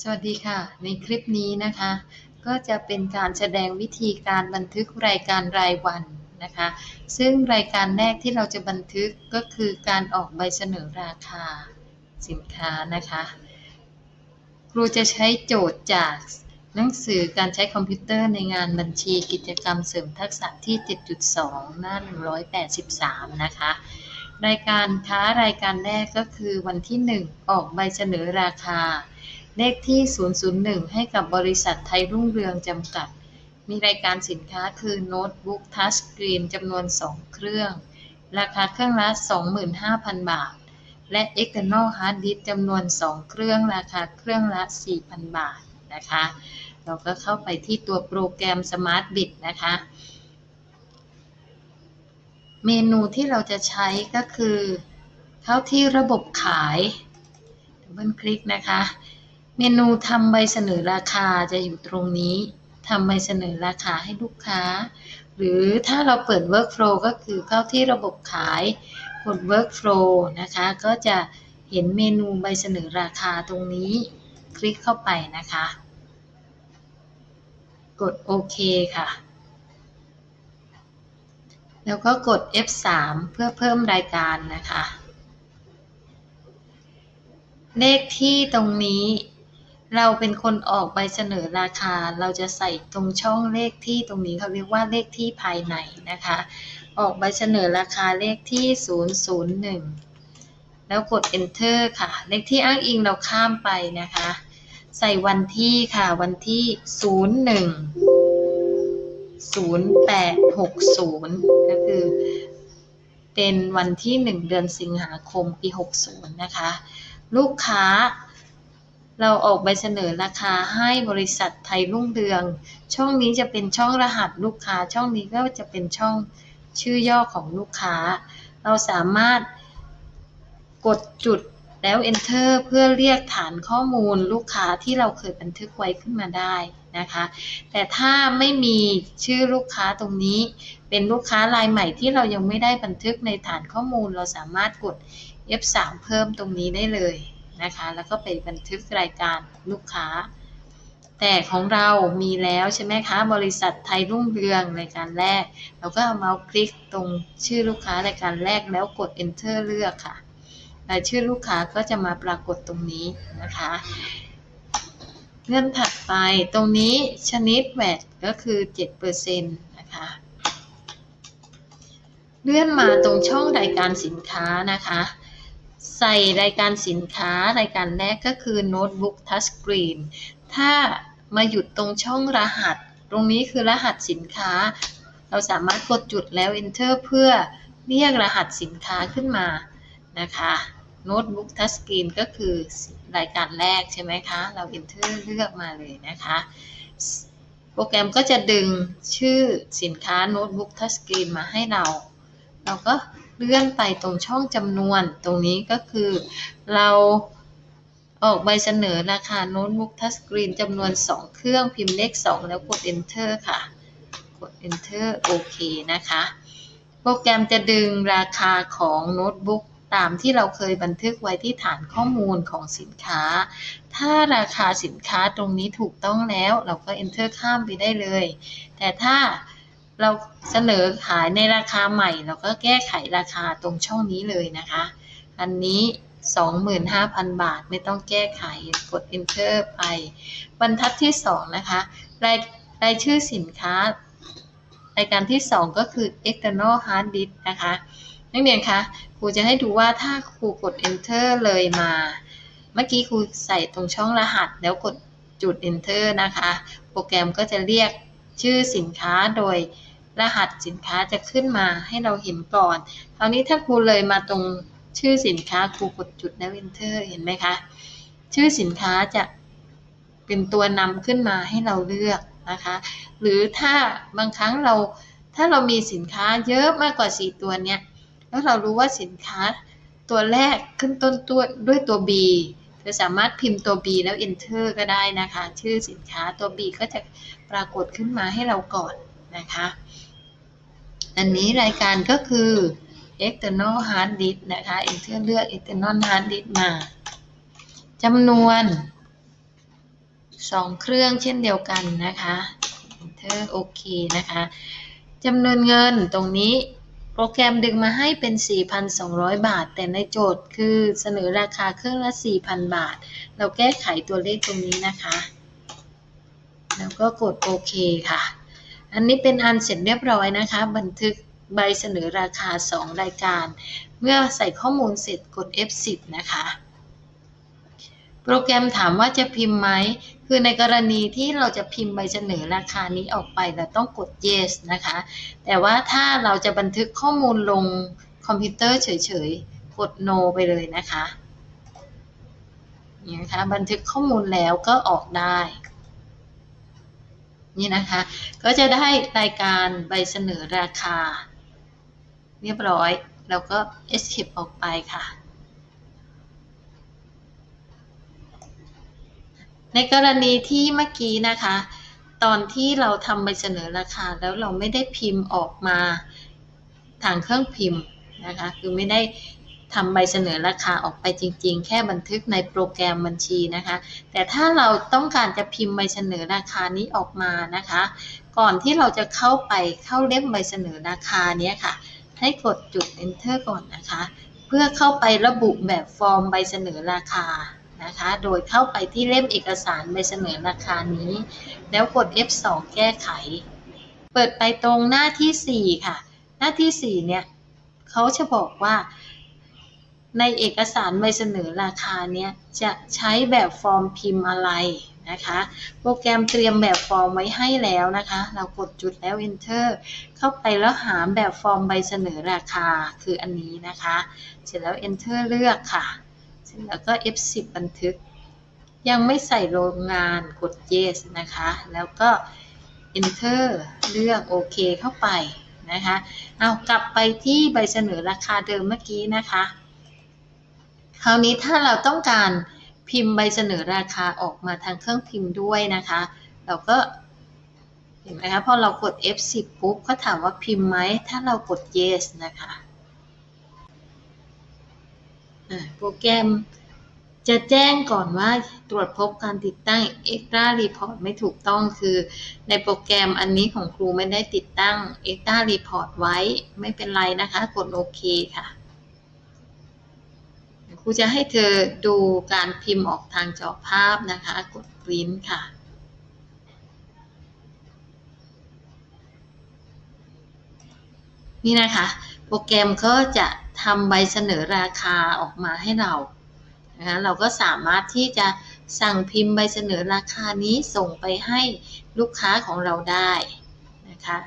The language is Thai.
สวัสดีค่ะ ในคลิปนี้นะคะ ก็จะเป็นการแสดงวิธีการบันทึกรายการรายวันนะคะ ซึ่งรายการแรกที่เราจะบันทึกก็คือการออกใบเสนอราคาสินค้านะคะ ครูจะใช้โจทย์จากหนังสือการใช้คอมพิวเตอร์ในงานบัญชีกิจกรรมเสริมทักษะที่ 7.2 หน้า 183 นะคะรายการค้ารายการแรกก็คือวันที่ 1 ออกใบเสนอราคา เลขที่ 001 ให้กับบริษัทไทยรุ่งเรืองจำกัด มีรายการสินค้าคือโน้ตบุ๊กทัชสกรีนจำนวน 2 เครื่อง ราคาเครื่องละ 25,000 บาท และ external hard disk จำนวน 2 เครื่อง ราคาเครื่องละ 4,000 บาทนะคะ เราก็เข้าไปที่ตัวโปรแกรม Smart Bit นะคะ เมนูที่เราจะใช้ก็คือ เข้าที่ระบบขายดับเบิลคลิกนะคะ เมนูทำใบเสนอราคาจะอยู่ตรงนี้ทำใบเสนอราคาให้ลูกค้า หรือถ้าเราเปิด Workflow ก็คือเข้าที่ระบบขายกด Workflow นะคะ ก็จะเห็นเมนูใบเสนอราคาตรงนี้ คลิกเข้าไปนะคะ กดโอเคค่ะ แล้วก็กด F3 เพื่อเพิ่มรายการนะคะ เลขที่ตรงนี้ เราเป็นคนออกใบเสนอราคา เราจะใส่ตรงช่องเลขที่ตรงนี้เขาเรียกว่าเลขที่ภายในนะคะ ออกใบเสนอราคาเลขที่ 001 แล้วกด enter ค่ะ เลขที่อ้างอิงเราข้ามไปนะคะ ใส่วันที่ค่ะวันที่ 01 0860 ก็คือเป็นวันที่ 1 เดือนสิงหาคมปี 60 นะคะ ลูกค้า เราออกใบเสนอราคาให้บริษัทไทยรุ่งเรือง ช่องนี้จะเป็นช่องรหัสลูกค้า ช่องนี้ก็จะเป็นช่องชื่อย่อของลูกค้า เราสามารถกดจุดแล้ว enter เพื่อเรียกฐานข้อมูลลูกค้าที่เราเคยบันทึกไว้ขึ้นมาได้นะคะ แต่ถ้าไม่มีชื่อลูกค้าตรงนี้ เป็นลูกค้ารายใหม่ที่เรายังไม่ได้บันทึกในฐานข้อมูล เราสามารถกด F3 เพิ่มตรงนี้ได้เลย นะคะ แล้วก็ไปบันทึกรายการลูกค้า แต่ของเรามีแล้วใช่ไหมคะ บริษัทไทยรุ่งเรืองรายการแรก เราก็เอาเมาส์คลิกตรงชื่อลูกค้ารายการแรกแล้วกด enter เลือกค่ะรายชื่อลูกค้าก็จะมาปรากฏตรงนี้นะคะเงื่อนถัดไปตรงนี้ชนิดแวดก็คือ7%นะคะเลื่อนมาตรงช่องรายการสินค้านะคะ ใส่รายการสินค้ารายการแรกก็คือโน้ตบุ๊กทัชสกรีนถ้ามาหยุดตรงช่องรหัส ตรงนี้คือรหัสสินค้า เราสามารถกดจุดแล้ว enter เพื่อเรียกรหัสสินค้าขึ้นมานะคะโน้ตบุ๊กทัชสกรีนก็คือรายการแรกใช่ไหมคะ เรา enter เลือกมาเลยนะคะ โปรแกรมก็จะดึงชื่อสินค้าโน้ตบุ๊กทัชสกรีนมาให้เรา เราก็ เลื่อนไปตรงช่องจำนวน ตรงนี้ก็คือเราออกใบเสนอราคาโน้ตบุ๊กทัชสกรีนจำนวน 2 เครื่องพิมพ์เลข 2 แล้วกด enter ค่ะ กด enter โอเคนะคะ โปรแกรมจะดึงราคาของโน้ตบุ๊กตามที่เราเคยบันทึกไว้ที่ฐานข้อมูลของสินค้า ถ้าราคาสินค้าตรงนี้ถูกต้องแล้ว เราก็ enter ข้ามไปได้เลย แต่ถ้า เราเสนอขายในราคาใหม่ เราก็แก้ไขราคาตรงช่องนี้เลยนะคะ อันนี้ 25,000 บาทไม่ต้องแก้ไขกด enter ไป บรรทัดที่ 2 นะคะ รายรายชื่อสินค้ารายการที่ 2 ก็คือ external hard disk นะคะนักเรียนคะครูจะให้ดูว่าถ้าครูกด enter เลยมา เมื่อกี้ครูใส่ตรงช่องรหัสแล้วกดจุด enter นะคะ โปรแกรมก็จะเรียกชื่อสินค้าโดย รหัสสินค้าจะขึ้นมาให้เราเห็นก่อน คราวนี้ถ้าครูเลยมาตรงชื่อสินค้าครูกดจุดแล้ว enter เห็นไหมคะ ชื่อสินค้าจะเป็นตัวนำขึ้นมาให้เราเลือกนะคะ หรือถ้าบางครั้งเราถ้าเรามีสินค้าเยอะมากกว่า 4 ตัวเนี้ย แล้วเรารู้ว่าสินค้าตัวแรกขึ้นต้นตัวด้วยตัว B เธอสามารถพิมพ์ตัว B แล้ว enter ก็ได้นะคะ ชื่อสินค้าตัว B ก็จะปรากฏขึ้นมาให้เราก่อน นะคะ อันนี้รายการก็คือ external hard disk นะคะ enter เลือก external hard disk มาจำนวนสองเครื่องเช่นเดียวกันนะคะ Enter โอเคนะคะจำนวนเงินตรงนี้โปรแกรมดึงมาให้เป็น 4,200 บาท แต่ในโจทย์คือเสนอราคาเครื่องละ 4,000 บาท เราแก้ไขตัวเลขตรงนี้นะคะ แล้วก็กดโอเคค่ะ อันนี้เป็นอันเสร็จเรียบร้อยนะคะ บันทึกใบเสนอราคา 2 รายการ เมื่อใส่ข้อมูลเสร็จกด F10 นะคะ โปรแกรมถามว่าจะพิมพ์ไหม คือในกรณีที่เราจะพิมพ์ใบเสนอราคานี้ออกไปเราต้องกด yes นะคะ แต่ว่าถ้าเราจะบันทึกข้อมูลลงคอมพิวเตอร์เฉยๆ กด no ไปเลยนะคะนี่นะคะบันทึกข้อมูลแล้วก็ออกได้ นี่นะคะ ก็จะได้รายการใบเสนอราคา เรียบร้อย แล้วก็ escape ออกไปค่ะ ในกรณีที่เมื่อกี้นะคะ ตอนที่เราทำใบเสนอราคาแล้วเราไม่ได้พิมพ์ออกมาทางเครื่องพิมพ์นะคะ คือไม่ได้ ทำใบเสนอราคาออกไปจริง ๆ แค่บันทึกในโปรแกรมบัญชีนะคะ แต่ถ้าเราต้องการจะพิมพ์ใบเสนอราคานี้ออกมานะคะ ก่อนที่เราจะเข้าไปเข้าเล่มใบเสนอราคาเนี้ยค่ะ ให้กดจุด enter ก่อนนะคะ เพื่อเข้าไประบุแบบฟอร์มใบเสนอราคานะคะ โดยเข้าไปที่เล่มเอกสารใบเสนอราคานี้ แล้วกด F2 แก้ไข เปิดไปตรงหน้าที่ 4 ค่ะ หน้าที่ 4 เนี่ยเขาจะบอกว่า ในเอกสารใบเสนอราคาเนี่ยจะใช้แบบฟอร์มพิมพ์อะไรนะคะ โปรแกรมเตรียมแบบฟอร์มไว้ให้แล้วนะคะ เรากดจุดแล้ว enter เข้าไปแล้วหาแบบฟอร์มใบเสนอราคาคืออันนี้นะคะ เสร็จแล้ว enter เลือกค่ะ เสร็จแล้วก็ F10 บันทึก ยังไม่ใส่โรงงานกด yes นะคะ แล้วก็ enter เลือกโอเคเข้าไปนะคะ เอากลับไปที่ใบเสนอราคาเดิมเมื่อกี้นะคะ คราวนี้ถ้าเราต้องการพิมพ์ใบเสนอราคาออกมาทางเครื่องพิมพ์ด้วยนะคะ เราก็เห็นไหมคะพอเรากด F10 ปุ๊บเขาถามว่าพิมพ์ไหมถ้าเรากด yes นะคะโปรแกรมจะแจ้งก่อนว่าตรวจพบการติดตั้ง Extra Report ไม่ถูกต้องคือในโปรแกรมอันนี้ของครูไม่ได้ติดตั้ง Extra Report ไว้ไม่เป็นไรนะคะ กดโอเคค่ะ รูจะให้เธอดูการพิมพ์ออกทางจอภาพนะคะ กด Print ค่ะ นี่นะคะ โปรแกรมก็จะทำใบเสนอราคาออกมาให้เรานะคะเราก็สามารถที่จะสั่งพิมพ์ใบเสนอราคานี้ส่งไปให้ลูกค้าของเราได้นะคะ